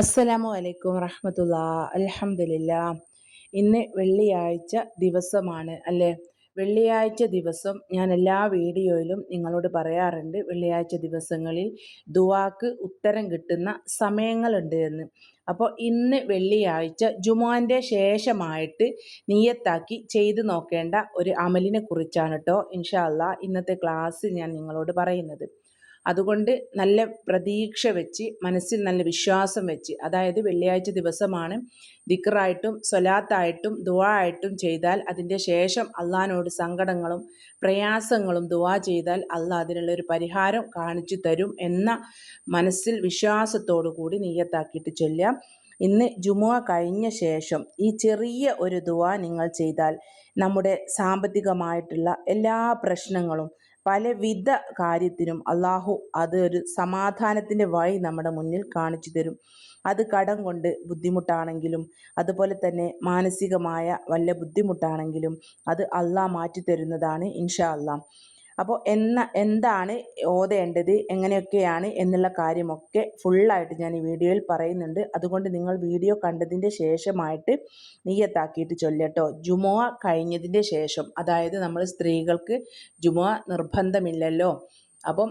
അസ്സലാമു അലൈക്കും വറഹമത്തുള്ള. അലഹമില്ല ഇന്ന് വെള്ളിയാഴ്ച ദിവസമാണ് അല്ലേ? വെള്ളിയാഴ്ച ദിവസം ഞാൻ എല്ലാ വീഡിയോയിലും നിങ്ങളോട് പറയാറുണ്ട്. വെള്ളിയാഴ്ച ദിവസങ്ങളിൽ ദുവാക്ക് ഉത്തരം കിട്ടുന്ന സമയങ്ങളുണ്ട് എന്ന്. അപ്പോൾ ഇന്ന് വെള്ളിയാഴ്ച ജുമാന്റെ ശേഷമായിട്ട് നീയത്താക്കി ചെയ്തു നോക്കേണ്ട ഒരു അമലിനെ കുറിച്ചാണ് കേട്ടോ ഇൻഷാല്ല ഇന്നത്തെ ക്ലാസ് ഞാൻ നിങ്ങളോട് പറയുന്നത്. അതുകൊണ്ട് നല്ല പ്രതീക്ഷ വെച്ച് മനസ്സിൽ നല്ല വിശ്വാസം വെച്ച് അതായത് വെള്ളിയാഴ്ച ദിവസമാണ് ദിക്റായിട്ടും സ്വലാത്തായിട്ടും ദുവാ ആയിട്ടും ചെയ്താൽ അതിന്റെ ശേഷം അള്ളഹാനോട് സങ്കടങ്ങളും പ്രയാസങ്ങളും ദുവാ ചെയ്താൽ അള്ളാഹ് അതിനുള്ള ഒരു പരിഹാരം കാണിച്ചു തരും എന്ന മനസ്സിൽ വിശ്വാസത്തോടു കൂടി നീയത്താക്കിയിട്ട് ചൊല്ലാം. ഇന്ന് ജുമുഅ കഴിഞ്ഞ ശേഷം ഈ ചെറിയ ഒരു ദുവാ നിങ്ങൾ ചെയ്താൽ നമ്മുടെ സാമ്പത്തികമായിട്ടുള്ള എല്ലാ പ്രശ്നങ്ങളും പലവിധ കാര്യത്തിനും അള്ളാഹു അത് ഒരു സമാധാനത്തിന്റെ വഴി നമ്മുടെ മുന്നിൽ കാണിച്ചു തരും. അത് കടം കൊണ്ട് ബുദ്ധിമുട്ടാണെങ്കിലും അതുപോലെ തന്നെ മാനസികമായ വല്ല ബുദ്ധിമുട്ടാണെങ്കിലും അത് അള്ളാഹ് മാറ്റി തരുന്നതാണ് ഇൻഷാ അള്ളാഹ്. അപ്പോൾ എന്ന എന്താണ് ഓതേണ്ടത് എങ്ങനെയൊക്കെയാണ് എന്നുള്ള കാര്യമൊക്കെ ഫുള്ളായിട്ട് ഞാൻ ഈ വീഡിയോയിൽ പറയുന്നുണ്ട്. അതുകൊണ്ട് നിങ്ങൾ വീഡിയോ കണ്ടതിന്റെ ശേഷമായിട്ട് നീയത്താക്കിയിട്ട് ചൊല്ലട്ടോ ജുമോ കഴിഞ്ഞതിന്റെ ശേഷം അതായത് നമ്മൾ സ്ത്രീകൾക്ക് ജുമോ നിർബന്ധമില്ലല്ലോ. അപ്പം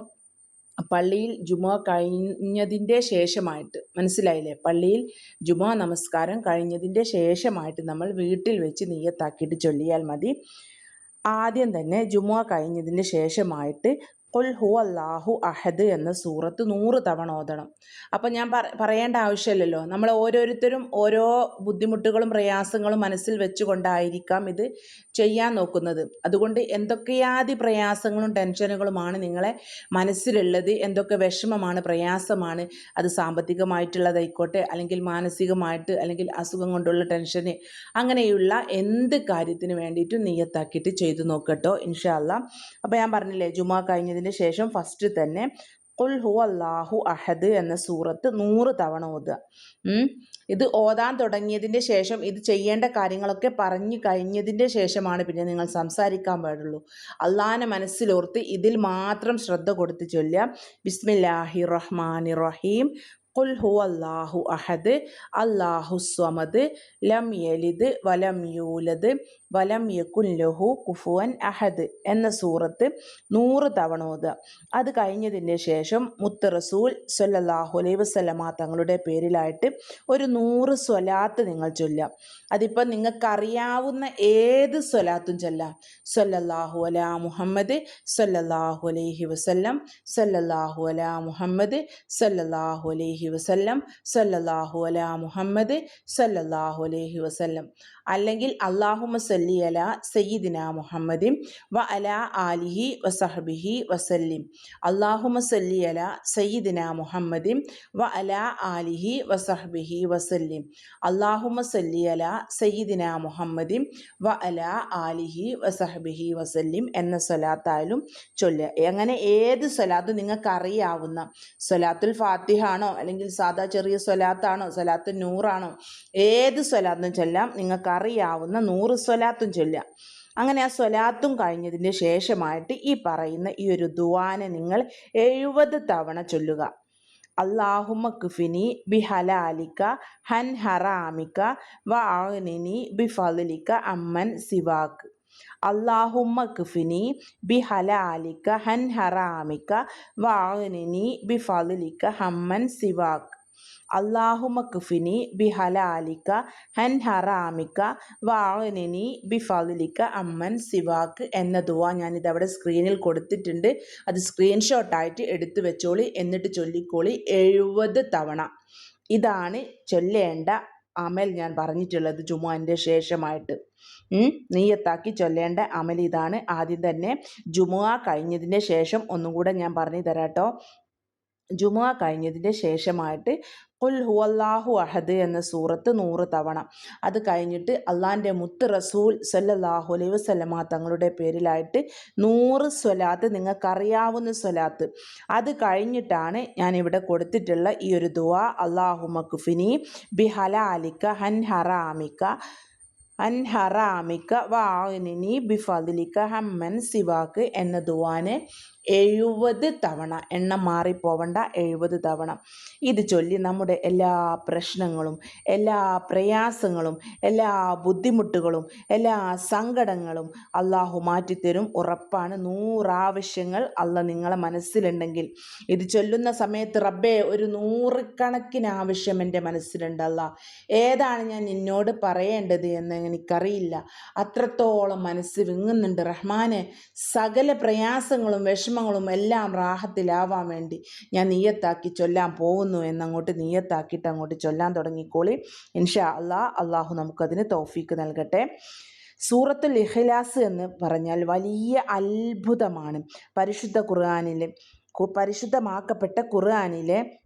പള്ളിയിൽ ജുമുഅ കഴിഞ്ഞതിന്റെ ശേഷമായിട്ട് മനസ്സിലായില്ലേ? പള്ളിയിൽ ജുമ നമസ്കാരം കഴിഞ്ഞതിന്റെ ശേഷമായിട്ട് നമ്മൾ വീട്ടിൽ വെച്ച് നീയത്താക്കിയിട്ട് ചൊല്ലിയാൽ മതി. ആദ്യം തന്നെ ജുമുഅ കഴിഞ്ഞതിന് ശേഷമായിട്ട് കൊൽ ഹു അള്ളാഹു അഹദ് എന്ന സൂറത്ത് നൂറ് തവണ ഓതണം. അപ്പം ഞാൻ പറയേണ്ട ആവശ്യമില്ലല്ലോ. നമ്മൾ ഓരോരുത്തരും ഓരോ ബുദ്ധിമുട്ടുകളും പ്രയാസങ്ങളും മനസ്സിൽ വെച്ചുകൊണ്ടായിരിക്കാം ഇത് ചെയ്യാൻ നോക്കുന്നത്. അതുകൊണ്ട് എന്തൊക്കെയാതി പ്രയാസങ്ങളും ടെൻഷനുകളുമാണ് നിങ്ങളെ മനസ്സിലുള്ളത് എന്തൊക്കെ വിഷമമാണ് പ്രയാസമാണ് അത് സാമ്പത്തികമായിട്ടുള്ളതായിക്കോട്ടെ അല്ലെങ്കിൽ മാനസികമായിട്ട് അല്ലെങ്കിൽ അസുഖം കൊണ്ടുള്ള ടെൻഷന് അങ്ങനെയുള്ള എന്ത് കാര്യത്തിന് വേണ്ടിയിട്ടും നീയത്താക്കിയിട്ട് ചെയ്തു നോക്കട്ടോ ഇൻഷാല്ല അപ്പോൾ ഞാൻ പറഞ്ഞില്ലേ ജുമാ കഴിഞ്ഞതിന് അതിന് ശേഷം ഫസ്റ്റ് തന്നെ കുൽ ഹു അള്ളാഹു അഹദ് എന്ന സൂറത്ത് നൂറ് തവണ ഓതുക. ഇത് ഓതാൻ തുടങ്ങിയതിന്റെ ശേഷം ഇത് ചെയ്യേണ്ട കാര്യങ്ങളൊക്കെ പറഞ്ഞു കഴിഞ്ഞതിന്റെ ശേഷമാണ് പിന്നെ നിങ്ങൾ സംസാരിക്കാൻ പാടുള്ളൂ. അള്ളാഹാനെ മനസ്സിലോർത്ത് ഇതിൽ മാത്രം ശ്രദ്ധ കൊടുത്ത് ചൊല്ലുക. ബിസ്മില്ലാഹി റഹ്മാൻ റഹീം ഖുൽ ഹു അള്ളാഹു അഹദ്. അള്ളാഹു സ്വമദ്. ലം യലിദ് വലം യൂലദ്. വലം യക്കുൻ ലഹു കുഫുവൻ അഹദ് എന്ന സൂറത്ത് നൂറ് തവണ ഓതുക. അത് കഴിഞ്ഞതിന് ശേഷം മുത്ത് റസൂൽ സൊല്ലാഹു അലൈ വസ്ലമ തങ്ങളുടെ പേരിലായിട്ട് ഒരു നൂറ് സ്വലാത്ത് നിങ്ങൾ ചൊല്ലാം അതിപ്പോൾ നിങ്ങൾക്കറിയാവുന്ന ഏത് സ്വലാത്തും ചൊല്ലാം. സൊല്ലാഹു അലാ മുഹമ്മദ് സൊല്ലാഹു അലൈഹി വസ്ല്ലം സൊല്ലാഹു അലാ മുഹമ്മദ് സൊല്ലാഹു അലൈഹി വസ്ല്ലം സൊല്ലാഹു അലാ മുഹമ്മദ് സൊല്ലാഹു അലൈഹി വസല്ലം. അല്ലെങ്കിൽ അള്ളാഹുമ സല്ലി അല സയ്യിദിന മുഹമ്മദിൻ വ അല ആലിഹി വസഹബിഹി വസല്ലിം. അള്ളാഹുമ സല്ലി അല സയ്യിദിന മുഹമ്മദിൻ വ അല ആലിഹി വസഹബിഹി വസല്ലിം. അള്ളാഹുമ സല്ലി അല സയ്യിദിന മുഹമ്മദിൻ വ അല ആലിഹി വസഹബിഹി വസല്ലിം എന്ന സ്വലാത്തായാലും ചൊല്ലുക. അങ്ങനെ ഏത് സ്വലാത്ത് നിങ്ങൾക്ക് അറിയാവുന്ന സ്വലാത്തുൽ ഫാത്തിഹ ആണോ അല്ലെങ്കിൽ സാധാ ചെറിയ സ്വലാത്താണോ സ്വലാത്ത് നൂറാണോ ഏത് സ്വലാത്തും ചൊല്ലാം നിങ്ങൾക്ക് അറിയാവുന്ന നൂറ് സ്വലാത്തും ചൊല്ലുക. അങ്ങനെ ആ സ്വലാത്തും കഴിഞ്ഞതിന് ശേഷമായിട്ട് ഈ പറയുന്ന ഈ ഒരു ദുവാനെ നിങ്ങൾ എഴുപത് തവണ ചൊല്ലുക. അള്ളാഹുമ കുഫിനി ബി ഹലാലിക്ക ഹൻ ഹറാമിക്ക വ ബി ഫലിക്ക അമ്മൻ സിവാക്ക് അള്ളാഹുമ്മ കുഫിനി ബി ഹലാലിക്ക ഹൻ ഹറാമിക്ക വ ബി ഫലിക്ക ഹമ്മൻ സിവാക്ക് അള്ളാഹുമ കുഫിനി ബി ഹലാലിക്ക ഹൻ ഹറാമിക്ക വാനിനി ബി ഫലിക്ക അമ്മൻ സിവാക്ക് എന്ന ദുവ ഞാനിതവിടെ സ്ക്രീനിൽ കൊടുത്തിട്ടുണ്ട്. അത് സ്ക്രീൻഷോട്ടായിട്ട് എടുത്തു വെച്ചോളി. എന്നിട്ട് ചൊല്ലിക്കോളി. എഴുപത് തവണ. ഇതാണ് ചൊല്ലേണ്ട അമൽ ഞാൻ പറഞ്ഞിട്ടുള്ളത് ജുമുഅന്റെ ശേഷമായിട്ട്. നീയത്താക്കി ചൊല്ലേണ്ട അമൽ ഇതാണ്. ആദ്യം തന്നെ ജുമുഅ കഴിഞ്ഞതിന് ശേഷം ഒന്നും കൂടെ ഞാൻ പറഞ്ഞു തരാട്ടോ ജുമുഅ കഴിഞ്ഞതിന്റെ ശേഷമായിട്ട് കുൽ ഹുവല്ലാഹു അഹദ് എന്ന സൂറത്ത് നൂറ് തവണ. അത് കഴിഞ്ഞിട്ട് അള്ളാന്റെ മുത്ത് റസൂൽ സല്ലാഹു അലൈ വസ്ലമ തങ്ങളുടെ പേരിലായിട്ട് നൂറ് സ്വലാത്ത് നിങ്ങൾക്കറിയാവുന്ന സ്വലാത്ത്. അത് കഴിഞ്ഞിട്ടാണ് ഞാൻ ഇവിടെ കൊടുത്തിട്ടുള്ള ഈ ഒരു ദുവ അള്ളാഹു മക്കുഫിനി ബി ഹലാലിക്ക ഹൻ ഹറാമിക്ക അൻ ഹറാമിക്ക വാനിനി ബിഫദിലിക്ക ഹമ്മൻ സിവാക്ക് എന്ന ദുവാനെ എഴുപത് തവണ എണ്ണം മാറിപ്പോവണ്ട എഴുപത് തവണ. ഇത് ചൊല്ലി നമ്മുടെ എല്ലാ പ്രശ്നങ്ങളും എല്ലാ പ്രയാസങ്ങളും എല്ലാ ബുദ്ധിമുട്ടുകളും എല്ലാ സങ്കടങ്ങളും അള്ളാഹു മാറ്റിത്തരും ഉറപ്പാണ്. നൂറാവശ്യങ്ങൾ അല്ല നിങ്ങളെ മനസ്സിലുണ്ടെങ്കിൽ. ഇത് ചൊല്ലുന്ന സമയത്ത് റബ്ബേ ഒരു നൂറുകണക്കിന് ആവശ്യം എന്റെ മനസ്സിലുണ്ടല്ല ഏതാണ് ഞാൻ നിന്നോട് പറയേണ്ടത് എന്ന് എനിക്കറിയില്ല. അത്രത്തോളം മനസ്സ് വിങ്ങുന്നുണ്ട് റഹ്മാനെ. സകല പ്രയാസങ്ങളും വിഷമങ്ങളും എല്ലാം റാഹത്തിലാവാൻ വേണ്ടി ഞാൻ നീയത്താക്കി ചൊല്ലാൻ പോകുന്നു എന്നങ്ങോട്ട് നീയത്താക്കിയിട്ട് അങ്ങോട്ട് ചൊല്ലാൻ തുടങ്ങിക്കോളി. ഇൻഷാ അള്ളാ അള്ളാഹു നമുക്കതിന് തൗഫീക്ക് നൽകട്ടെ. സൂറത്തുൽ ഇഖ്ലാസ് എന്ന് പറഞ്ഞാൽ വലിയ അത്ഭുതമാണ്. പരിശുദ്ധ ഖുർആാനിലെ പരിശുദ്ധമാക്കപ്പെട്ട ഖുർആാനിലെ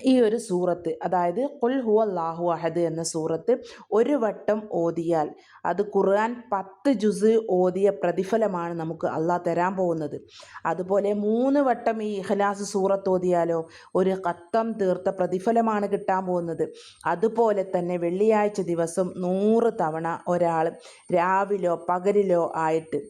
ഈ ഒരു സൂറത്ത് അതായത് കുൽ ഹു അള്ളാഹു അഹദ് എന്ന സൂറത്ത് ഒരു വട്ടം ഓതിയാൽ അത് ഖുർആൻ പത്ത് ജുസ് ഓതിയ പ്രതിഫലമാണ് നമുക്ക് അള്ളാഹ് തരാൻ പോകുന്നത്. അതുപോലെ മൂന്ന് വട്ടം ഈ ഇഖ്ലാസ് സൂറത്ത് ഓതിയാലോ ഒരു കത്തം തീർത്ത പ്രതിഫലമാണ് കിട്ടാൻ പോകുന്നത്. അതുപോലെ തന്നെ വെള്ളിയാഴ്ച ദിവസം നൂറ് തവണ ഒരാൾ രാവിലോ പകലിലോ ആയിട്ട്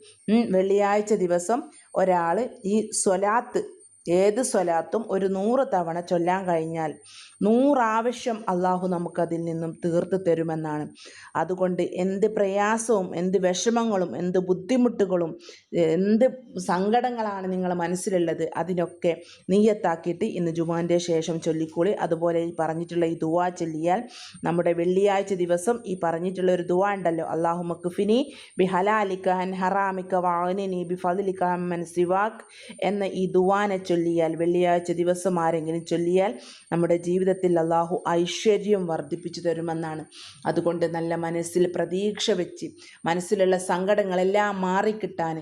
വെള്ളിയാഴ്ച ദിവസം ഒരാൾ ഈ സ്വലാത്ത് ഏത് സ്വലാത്തും ഒരു നൂറ് തവണ ചൊല്ലാൻ കഴിഞ്ഞാൽ നൂറാവശ്യം അള്ളാഹു നമുക്കതിൽ നിന്നും തീർത്തു തരുമെന്നാണ്. അതുകൊണ്ട് എന്ത് പ്രയാസവും എന്ത് വിഷമങ്ങളും എന്ത് ബുദ്ധിമുട്ടുകളും എന്ത് സങ്കടങ്ങളാണ് നിങ്ങളെ മനസ്സിലുള്ളത് അതിനൊക്കെ നീയത്താക്കിയിട്ട് ഇന്ന് ജുമാന്റെ ശേഷം ചൊല്ലിക്കൂളി. അതുപോലെ ഈ പറഞ്ഞിട്ടുള്ള ഈ ദുവാ ചൊല്ലിയാൽ നമ്മുടെ വെള്ളിയാഴ്ച ദിവസം ഈ പറഞ്ഞിട്ടുള്ള ഒരു ദുവാ ഉണ്ടല്ലോ. അള്ളാഹു മക്കുഫിനി ബി ഹലാലിക്ക ഹൻ ഹറാമിക്ക വാനിനി ബി ഫലിക്ക മൻ സിവാഖ് എന്ന ഈ ദുവാനെ ചൊല്ലിയാൽ വെള്ളിയാഴ്ച ദിവസം ആരെങ്കിലും ചൊല്ലിയാൽ നമ്മുടെ ജീവിതത്തിൽ അള്ളാഹു ഐശ്വര്യം വർദ്ധിപ്പിച്ചു തരുമെന്നാണ്. അതുകൊണ്ട് നല്ല മനസ്സിൽ പ്രതീക്ഷ വെച്ച് മനസ്സിലുള്ള സങ്കടങ്ങളെല്ലാം മാറിക്കിട്ടാൻ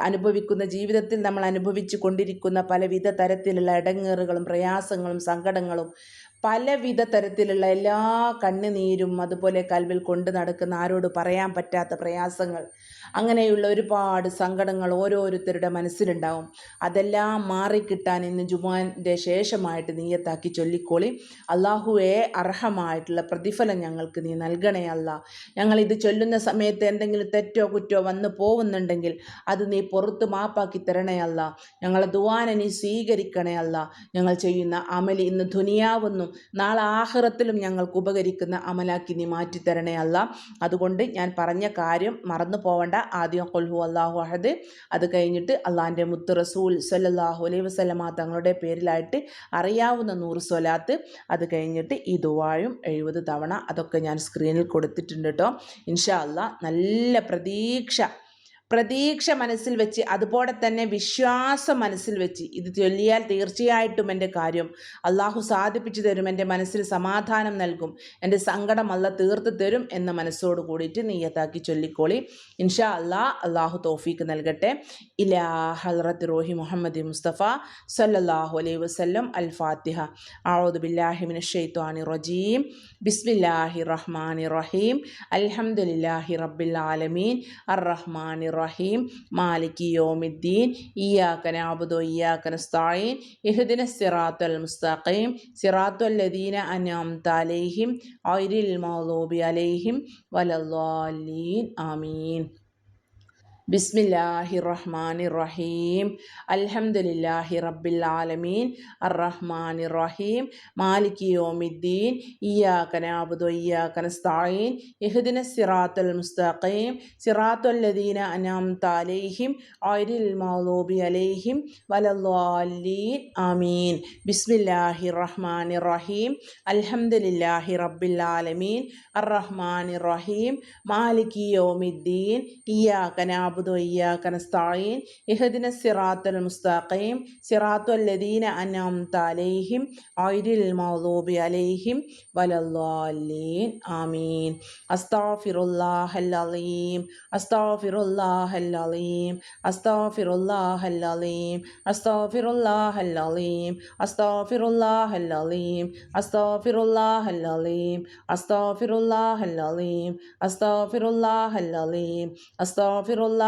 അനുഭവിക്കുന്ന ജീവിതത്തിൽ നമ്മൾ അനുഭവിച്ചു കൊണ്ടിരിക്കുന്ന പലവിധ തരത്തിലുള്ള ഇടങ്ങേറുകളും പ്രയാസങ്ങളും സങ്കടങ്ങളും പലവിധ തരത്തിലുള്ള എല്ലാ കണ്ണുനീരും അതുപോലെ കൽവിൽ കൊണ്ട് നടക്കുന്ന ആരോട് പറയാൻ പറ്റാത്ത പ്രയാസങ്ങൾ അങ്ങനെയുള്ള ഒരുപാട് സങ്കടങ്ങൾ ഓരോരുത്തരുടെ മനസ്സിലുണ്ടാവും. അതെല്ലാം മാറിക്കിട്ടാൻ ഇന്ന് ജുമാന്റെ ശേഷമായിട്ട് നീയത്താക്കി ചൊല്ലിക്കോളി. അള്ളാഹുവെ അർഹമായിട്ടുള്ള പ്രതിഫലം ഞങ്ങൾക്ക് നീ നൽകണേ അല്ല. ഞങ്ങൾ ഇത് ചൊല്ലുന്ന സമയത്ത് എന്തെങ്കിലും തെറ്റോ കുറ്റോ വന്ന് പോകുന്നുണ്ടെങ്കിൽ അത് നീ പുറത്ത് മാപ്പാക്കി തരണേ അല്ല. ഞങ്ങളെ ദുവാന നീ സ്വീകരിക്കണേ അല്ല. ഞങ്ങൾ ചെയ്യുന്ന അമലി ഇന്ന് ധുനിയാവുന്നു നാളെ ആഹ്റത്തിലും ഞങ്ങൾക്ക് ഉപകരിക്കുന്ന അമലാക്കി നീ മാറ്റിത്തരണേ അല്ല. അതുകൊണ്ട് ഞാൻ പറഞ്ഞ കാര്യം മറന്നു പോവണ്ട ആദ്യം കൊൽഹു അള്ളാഹു അഹദ്. അത് കഴിഞ്ഞിട്ട് അള്ളാഹിന്റെ മുത്ത് റസൂൽ സല്ലാഹു അലൈ വസ്ലമ തങ്ങളുടെ പേരിലായിട്ട് അറിയാവുന്ന നൂറ് സ്വലാത്ത്. അത് കഴിഞ്ഞിട്ട് ഈ ദുവായും എഴുപത് തവണ അതൊക്കെ ഞാൻ സ്ക്രീനിൽ കൊടുത്തിട്ടുണ്ട് കേട്ടോ ഇൻഷാ അല്ല നല്ല പ്രതീക്ഷ പ്രതീക്ഷ മനസ്സിൽ വെച്ച് അതുപോലെ തന്നെ വിശ്വാസം മനസ്സിൽ വെച്ച് ഇത് ചൊല്ലിയാൽ തീർച്ചയായിട്ടും എന്റെ കാര്യം അള്ളാഹു സാധിപ്പിച്ചു തരും എന്റെ മനസ്സിൽ സമാധാനം നൽകും എന്റെ സങ്കടം അല്ല തീർത്ത് തരും എന്ന മനസ്സോട് കൂടിയിട്ട് നീയത്താക്കി ചൊല്ലിക്കോളി. ഇൻഷാ അല്ലാ അള്ളാഹു തോഫീക്ക് നൽകട്ടെ. ഇലാ ഹൽറത്ത് റോഹി മുഹമ്മദ് മുസ്തഫ സല്ലാഹു അലൈഹി വസ്ലം അൽ ഫാത്തിഹ ആവൂദ് റജീം. ബിസ്മില്ലാഹി റഹ്മാനി റഹീം. അലഹമുല്ലാഹി റബ്ബിൽ ആലമീൻ. അർ റഹ്മാനി റഹീം മാലിക് യോമിദ്ദീൻ ഇയാക്കന അബുദോ ഇയാക്കന സ്ഥായീൻ ഇഹുദിന സിറാത്തുൽ മുസ്തഖീം സിറാത്തുൽ ലദീന അനാം തലൈഹിം ഐരിൽ മൗലൂബി അലൈഹിം വലല്ലാലീൻ ആമീൻ. ബിസ്മില്ലാഹി റഹ്മാൻ റഹീം അൽഹംദുലില്ലാഹി റബ്ബിൽ ആലമീൻ അർ അറഹ്മാൻ റഹീം മാലിക് യോമിദ്ദീൻ ഇയാക്കനാബുദോ ഇയാക്കനസ്തായീൻ ഇഹ്ദിന സിറാത്തുൽ മുസ്തഖീം. സിറാത്തുല്ലദീന അനാം താലേഹിം ഐരിൽ മൗലൂബി അലൈഹിം. വലല്ലാലീൻ ആമീൻ. ബിസ്മില്ലാഹി റഹ്മാൻ റഹീം അൽഹംദുലില്ലാഹി റബ്ബിൽ ആലമീൻ അർ അറഹ്മാൻ റഹീം മാലിക് യോമിദ്ദീൻ. ഇയാക്കനാബു നഅബുദു ഇയ്യാക നസ്തഈൻ ഇഹ്ദിന സിറാത്തുൽ മുസ്തഖീം സിറാത്തുൽ ലദീന അൻഅംത അലൈഹിം ഗൈരിൽ മഗ്ദൂബി അലൈഹിം വലദ്ദാലീൻ ആമീൻ. അസ്തഗ്ഫിറുല്ലാഹൽ അലീം അസ്തഗ്ഫിറുല്ലാഹൽ അലീം അസ്തഗ്ഫിറുല്ലാഹൽ അലീം അസ്തഗ്ഫിറുല്ലാഹൽ അലീം അസ്തഗ്ഫിറുല്ലാഹൽ അലീം അസ്തഗ്ഫിറുല്ലാഹൽ അലീം അസ്തഗ്ഫിറുല്ലാഹൽ അലീം അസ്തഗ്ഫിറുല്ലാഹൽ അലീം അസ്തഗ്ഫിറുല്ലാഹൽ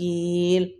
wakil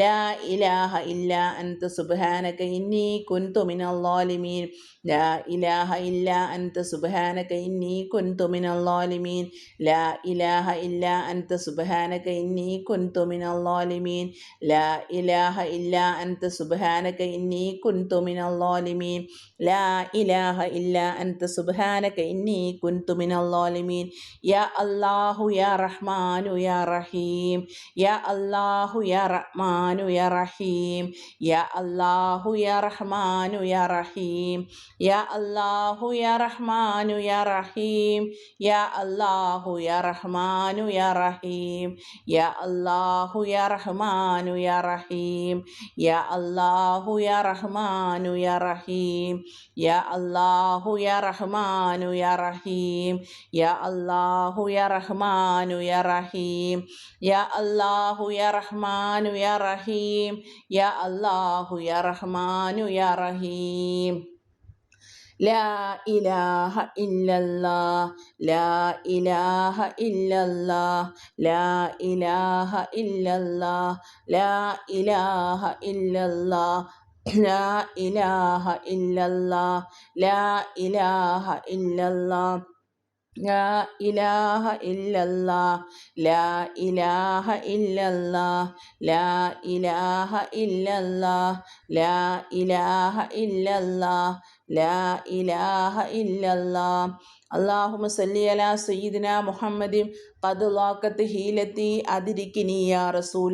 ലാ ഇലാഹ ഇല്ല അന്ത സുബാനക ഇന്നി കുന്തു മിനല്ലാലിമീൻ ലാ ഇലാഹ ഇല്ല അന്ത സുബാനക ഇന്നി കുന്തു മിനല്ലാലിമീൻ ലാ ഇലാഹ ഇല്ല അന്ത സുബാനക ഇന്നി കുന്തു മിനല്ലാലിമീൻ ലാ ഇലാഹ ഇല്ല അന്ത സുബാനക ഇന്നി കുന്തു മിനല്ലാലിമീൻ لا إله إلا أنت سبحانك إني كنت من الظالمين. يا الله يا رحمن يا رحيم. يا الله يا رحمن يا رحيم. يا الله يا رحمن يا رحيم. يا الله يا رحمن يا رحيم. يا الله يا رحمن يا رحيم. يا الله يا رحمن يا رحيم. يا الله يا رحمن يا رحيم. يا الله يا رحمن يا رحيم. يا الله يا رحمن يا رحيم. يا الله يا رحمن يا رحيم. يا الله يا رحمن يا رحيم. لا إله إلا الله. لا إله إلا الله. لا إله إلا الله. لا إله إلا الله. ലാ ഇലാഹ ഇല്ലല്ലാ ലാ ഇലാഹ ഇല്ലല്ലാ ലാ ഇലാഹ ഇല്ലല്ലാ ലാ ഇലാഹ ഇല്ലല്ലാ ലാ ഇലാഹ ഇല്ലല്ലാ ലാ ഇലാഹ ഇല്ലല്ലാ ലാ ഇലാഹ ഇല്ലല്ലാ. അള്ളാഹുമ സല്ലി അലാ സയ്യിദിന മുഹമ്മദിൻ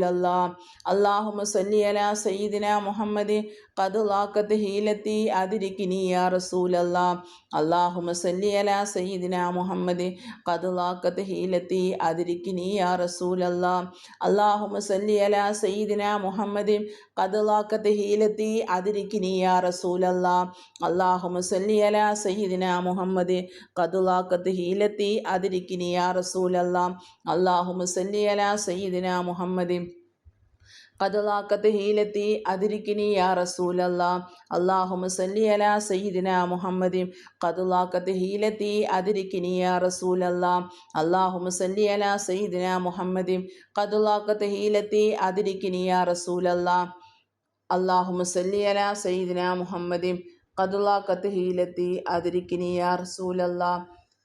إلا الله اللهم صل على سيدنا محمد قد لاقت هيلتي أدركني يا رسول الله اللهم صل على سيدنا محمد قد لاقت هيلتي أدركني يا رسول الله اللهم صل على سيدنا محمد قد لاقت هيلتي أدركني يا رسول الله اللهم صل على سيدنا محمد قد لاقت هيلتي أدركني يا رسول الله اللهم صل على سيدنا محمد قد لاقت هيلتي أدركني يا رسول الله അള്ളാം അള്ളാഹു മുസല്ലി അലാ സയ്യിദിന മുഹമ്മദ്. കഥലാക്കത്ത് ഹീലത്തി അതിരിക്കിനി യാ റസൂലല്ലാ. അള്ളാഹുമ സല്ലി അല സയ്യിദിന മുഹമ്മദിം. കഥലാക്കത്ത് ഹീലത്തി അതിരിക്കിനി യാ റസൂലല്ലാ. അള്ളാഹുമ സല്ലി അല സയ്യിദിന മുഹമ്മദിം. കഥലാക്കത്ത് ഹീലത്തി അതിരിക്കിനി യാ റസൂലല്ലാ. അള്ളാഹുമ സല്ലി അല സയ്യിദിന മുഹമ്മദിം. കഥലാക്കത്ത് ഹീലത്തി അതിരിക്കിനി യാ റസൂലല്ലാ.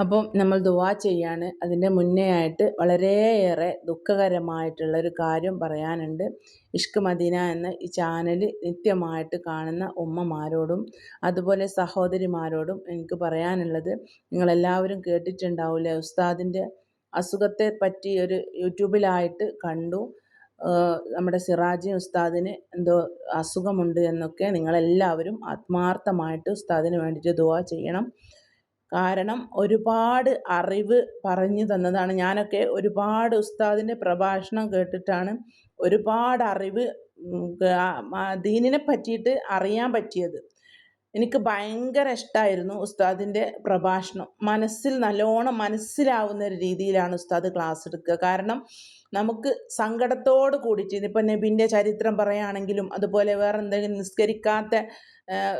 അപ്പം നമ്മൾ ദുവാ ചെയ്യാണ്. അതിന്റെ മുന്നേ ആയിട്ട് വളരെയേറെ ദുഃഖകരമായിട്ടുള്ളൊരു കാര്യം പറയാനുണ്ട്. ഇഷ്ക് മദീന എന്ന ഈ ചാനൽ നിത്യമായിട്ട് കാണുന്ന ഉമ്മമാരോടും അതുപോലെ സഹോദരിമാരോടും എനിക്ക് പറയാനുള്ളത്. നിങ്ങളെല്ലാവരും കേട്ടിട്ടുണ്ടാവില്ലേ ഉസ്താദിന്റെ അസുഖത്തെ പറ്റി ഒരു യൂട്യൂബിലായിട്ട് കണ്ടു. നമ്മുടെ സിറാജി ഉസ്താദിന് എന്തോ അസുഖമുണ്ട് എന്നൊക്കെ നിങ്ങളെല്ലാവരും ആത്മാർത്ഥമായിട്ട് ഉസ്താദിന് വേണ്ടിയിട്ട് ദുവാ ചെയ്യണം. കാരണം ഒരുപാട് അറിവ് പറഞ്ഞു തന്നതാണ്. ഞാനൊക്കെ ഒരുപാട് ഉസ്താദിന്റെ പ്രഭാഷണം കേട്ടിട്ടാണ് ഒരുപാട് അറിവ് ദീനിനെ പറ്റിയിട്ട് അറിയാൻ പറ്റിയത്. എനിക്ക് ഭയങ്കര ഇഷ്ടമായിരുന്നു ഉസ്താദിന്റെ പ്രഭാഷണം. മനസ്സിൽ നല്ലോണം മനസ്സിലാവുന്ന ഒരു രീതിയിലാണ് ഉസ്താദ് ക്ലാസ് എടുക്കുക. കാരണം നമുക്ക് സങ്കടത്തോട് കൂടിയിട്ട് ഇപ്പം നബിന്റെ ചരിത്രം പറയുകയാണെങ്കിലും അതുപോലെ വേറെ എന്തെങ്കിലും നിസ്കരിക്കാത്ത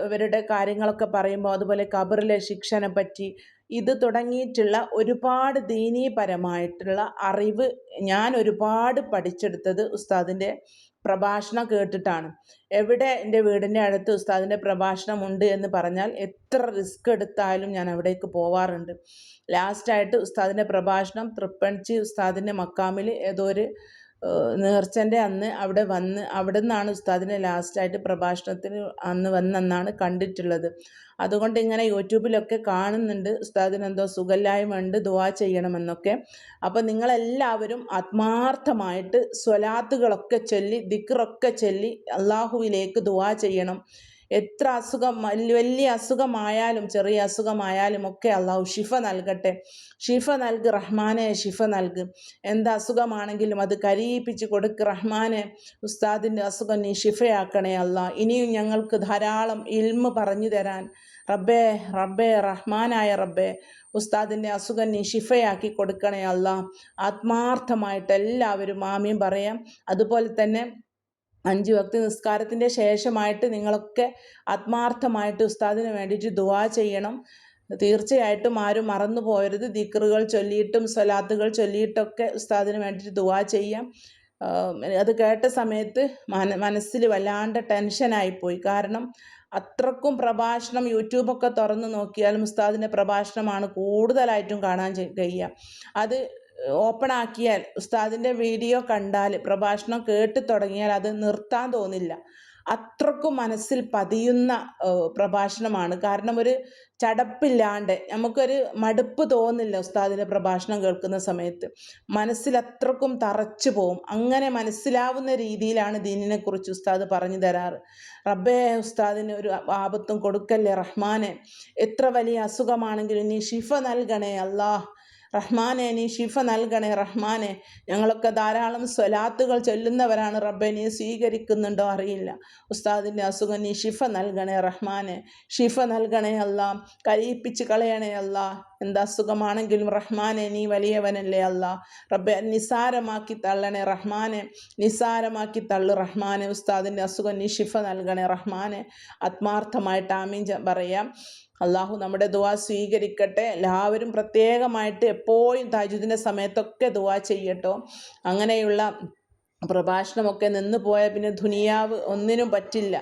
ഇവരുടെ കാര്യങ്ങളൊക്കെ പറയുമ്പോൾ അതുപോലെ ഖബറിലെ ശിക്ഷനെ പറ്റി ഇത് തുടങ്ങിയിട്ടുള്ള ഒരുപാട് ദീനീപരമായിട്ടുള്ള അറിവ് ഞാൻ ഒരുപാട് പഠിച്ചെടുത്തത് ഉസ്താദിന്റെ പ്രഭാഷണം കേട്ടിട്ടാണ്. എവിടെ എന്റെ വീടിന്റെ അടുത്ത് ഉസ്താദിന്റെ പ്രഭാഷണം ഉണ്ട് എന്ന് പറഞ്ഞാൽ എത്ര റിസ്ക് എടുത്താലും ഞാൻ അവിടേക്ക് പോവാറുണ്ട്. ലാസ്റ്റായിട്ട് ഉസ്താദിന്റെ പ്രഭാഷണം തൃപ്പണിച്ച് ഉസ്താദിന്റെ മക്കാമിൽ ഏതോ ഒരു നേർച്ചന്റെ അന്ന് അവിടെ വന്ന് അവിടെ നിന്നാണ് ഉസ്താദിനെ ലാസ്റ്റായിട്ട് പ്രഭാഷണത്തിന് അന്ന് വന്നെന്നാണ് കണ്ടിട്ടുള്ളത്. അതുകൊണ്ട് ഇങ്ങനെ യൂട്യൂബിലൊക്കെ കാണുന്നുണ്ട്. ഉസ്താദിന് എന്തോ സുഖല്ലായ്മ ഉണ്ട് ദുവാ ചെയ്യണമെന്നൊക്കെ. അപ്പോൾ നിങ്ങളെല്ലാവരും ആത്മാർത്ഥമായിട്ട് സ്വലാത്തുകളൊക്കെ ചൊല്ലി ദിക്റൊക്കെ ചൊല്ലി അള്ളാഹുവിലേക്ക് ദുവാ ചെയ്യണം. എത്ര അസുഖം വലിയ അസുഖമായാലും ചെറിയ അസുഖമായാലും ഒക്കെ അള്ളാഹു ഷിഫ നൽകട്ടെ. ഷിഫ നൽക് റഹ്മാനെ ഷിഫ നൽക്. എന്ത് അസുഖമാണെങ്കിലും അത് കരീപ്പിച്ച് കൊടുക്ക് റഹ്മാനെ ഉസ്താദിന്റെ അസുഖം നീ ഷിഫയാക്കണേ അള്ളാഹ് ഇനിയും ഞങ്ങൾക്ക് ധാരാളം ഇൽമ പറഞ്ഞു തരാൻ റബ്ബേ റബ്ബേ റഹ്മാനായ റബ്ബേ ഉസ്താദിന്റെ അസുഖം നീ ഷിഫയാക്കി കൊടുക്കണേ അല്ല ആത്മാർത്ഥമായിട്ട് എല്ലാവരും ആമീൻ പറയാം. അതുപോലെ തന്നെ അഞ്ച് ഭക്തി നിസ്കാരത്തിന്റെ ശേഷമായിട്ട് നിങ്ങളൊക്കെ ആത്മാർത്ഥമായിട്ട് ഉസ്താദിന് വേണ്ടിയിട്ട് ദുവാ ചെയ്യണം. തീർച്ചയായിട്ടും ആരും മറന്നു പോയരുത് ദിക്റുകൾ ചൊല്ലിയിട്ടും സ്വലാത്തുകൾ ചൊല്ലിയിട്ടൊക്കെ ഉസ്താദിന് വേണ്ടിയിട്ട് ദുവാ ചെയ്യാം. അത് കേട്ട സമയത്ത് മന മനസ്സിൽ വല്ലാണ്ട് ടെൻഷനായിപ്പോയി. കാരണം അത്രക്കും പ്രഭാഷണം യൂട്യൂബൊക്കെ തുറന്ന് നോക്കിയാലും ഉസ്താദിന്റെ പ്രഭാഷണമാണ് കൂടുതലായിട്ടും കാണാൻ കഴിയുക. അത് ഓപ്പൺ ആക്കിയാൽ ഉസ്താദിന്റെ വീഡിയോ കണ്ടാൽ പ്രഭാഷണം കേട്ട് തുടങ്ങിയാൽ അത് നിർത്താൻ തോന്നില്ല. അത്രക്കും മനസ്സിൽ പതിയുന്ന പ്രഭാഷണമാണ്. കാരണം ഒരു ചടപ്പില്ലാണ്ട് നമുക്കൊരു മടുപ്പ് തോന്നില്ല ഉസ്താദിന്റെ പ്രഭാഷണം കേൾക്കുന്ന സമയത്ത്. മനസ്സിൽ അത്രക്കും തറച്ചു പോവും. അങ്ങനെ മനസ്സിലാവുന്ന രീതിയിലാണ് ദീനിനെക്കുറിച്ച് ഉസ്താദ് പറഞ്ഞു തരാറ്. റബ്ബേ ഉസ്താദിന് ഒരു ആപത്തും കൊടുക്കല്ലേ റഹ്മാനെ? എത്ര വലിയ അസുഖമാണെങ്കിലും നീ ഷിഫ നൽകണേ അല്ലാഹ്. റഹ്മാനെ നീ ഷിഫ നൽകണേ റഹ്മാനെ. ഞങ്ങളൊക്കെ ധാരാളം സ്വലാത്തുകൾ ചൊല്ലുന്നവരാണ് റബ്ബെ നീ സ്വീകരിക്കുന്നുണ്ടോ അറിയില്ല. ഉസ്താദിന്റെ അസുഖം നീ ഷിഫ നൽകണേ റഹ്മാനെ. ഷിഫ നൽകണേ അല്ല കരയിപ്പിച്ച് കളയണേ അല്ല. എന്ത് അസുഖമാണെങ്കിലും റഹ്മാനെ നീ വലിയവനല്ലേ അല്ല. റബ്ബെ നിസാരമാക്കി തള്ളണേ റഹ്മാനെ. നിസാരമാക്കി തള്ളു റഹ്മാനെ. ഉസ്താദിന്റെ അസുഖം നീ ഷിഫ നൽകണേ റഹ്മാനെ. ആത്മാർത്ഥമായിട്ട് ആമീൻ പറയാം. അള്ളാഹു നമ്മുടെ ദുവാ സ്വീകരിക്കട്ടെ. എല്ലാവരും പ്രത്യേകമായിട്ട് എപ്പോഴും താജുദിന്റെ സമയത്തൊക്കെ ദുവാ ചെയ്യട്ടോ. അങ്ങനെയുള്ള പ്രഭാഷണമൊക്കെ നിന്ന് പോയാൽ പിന്നെ ദുനിയാവ് ഒന്നിനും പറ്റില്ല.